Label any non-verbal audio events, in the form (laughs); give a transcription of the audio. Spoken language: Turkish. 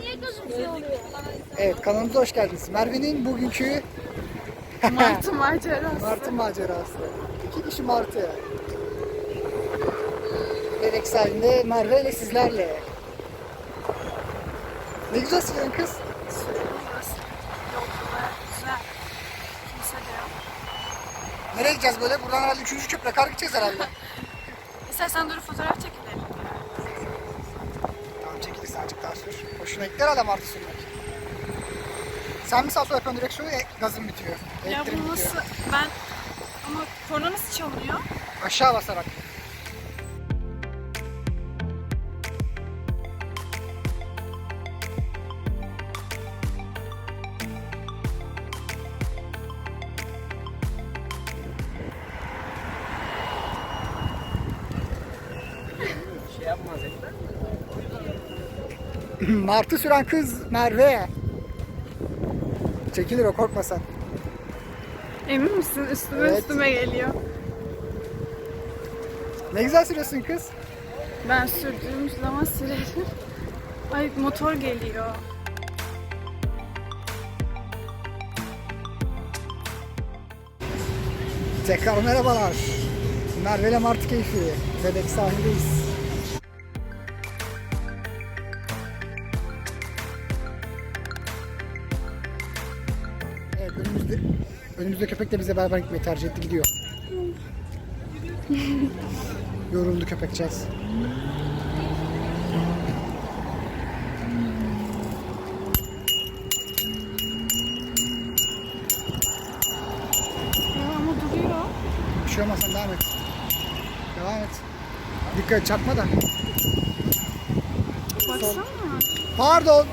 niye gözüm şey oluyor? Evet kanalımıza hoş geldiniz. Merve'nin bugünkü (laughs) Martı macerası. Martı macerası. İki kişi Martı. Bebek sahilinde Merve ile sizlerle. Ne güzel sürüyorsun kız. Nereye gideceğiz böyle? Buradan herhalde üçüncü köprüye kadar gideceğiz herhalde. (laughs) İstersen dur fotoğraf çekilelim. Daha sür. Hoşuna gitti herhalde Martı sürmek. Sen mi sağ sol yapıyorsun direksiyonu? E, gazın bitiyor. Ya Elektriğin bu bitiyor. nasıl? Ben... Ama korna nasıl çalınıyor? Aşağı basarak. (laughs) (clears throat) Martı süren kız Merve. Çekilir o korkma sen. Emin misin? Üstüme Evet. üstüme geliyor. Ne güzel sürüyorsun kız. Ben sürdüğüm zaman sürerim. Ay motor geliyor. Tekrar merhabalar. Merve ile Martı keyfi. Bebek sahibiyiz. Evet önümüzde, köpek de bize beraber gitmeyi tercih etti gidiyor. Yoruldu köpekçez. Ya ama duruyor. Bir şey olmaz sen devam et. Devam et. Dikkat et çarpma da. Baksana. Pardon.